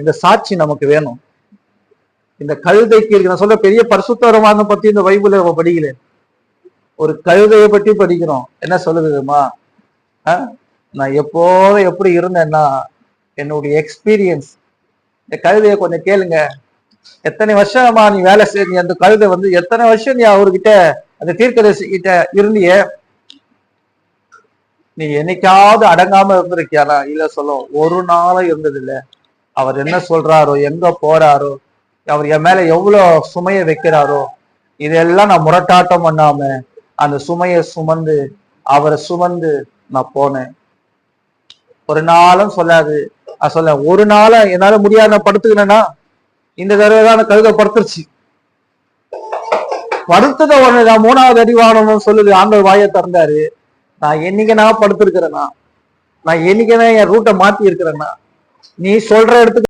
இந்த சாட்சி நமக்கு வேணும். இந்த கழுதைக்கு இருக்கு. நான் சொல்ல பெரிய பரிசுத்தரமான பத்தி இந்த பைபிள் நம்ம படிக்கல ஒரு கழுதையை பற்றி படிக்கிறோம். என்ன சொல்லுதுமா? நான் எப்போதும் எப்படி இருந்தேன்னா என்னுடைய எக்ஸ்பீரியன்ஸ் இந்த கழுதையை கொஞ்சம் கேளுங்க. எத்தனை வருஷமா நீ வேலை செய்ய அந்த கழுதை வந்து எத்தனை வருஷம் நீ அவர்கிட்ட அந்த தீர்க்கதரிசி கிட்ட இருந்திய? நீ என்னைக்காவது அடங்காம இருந்திருக்கியானா இல்ல சொல்லும் ஒரு நாளும் இருந்தது இல்லை அவர் என்ன சொல்றாரோ எங்க போறாரோ அவர் என் மேல எவ்வளவு சுமையை வைக்கிறாரோ இதெல்லாம் நான் முரட்டாட்டம் பண்ணாம அந்த சுமையை சுமந்து அவரை சுமந்து நான் போனேன். ஒரு நாளும் சொல்லாது. நான் சொல்ல ஒரு நாளும் என்னால முடியாத நான் படுத்துக்கினேன்னா இந்த தடவை தான் அந்த கழுதை படுத்துருச்சு. படுத்தத உடனே தான் மூணாவது அறிவானம் சொல்லுது ஆண்டவர் வாயை திறந்தாரு. நான் என்னைக்கு நான் படுத்திருக்கிறேன்னா நான் என்னைக்கு என் ரூட்டை மாத்தி இருக்கிறேன்னா நீ சொல்ற இடத்துக்கு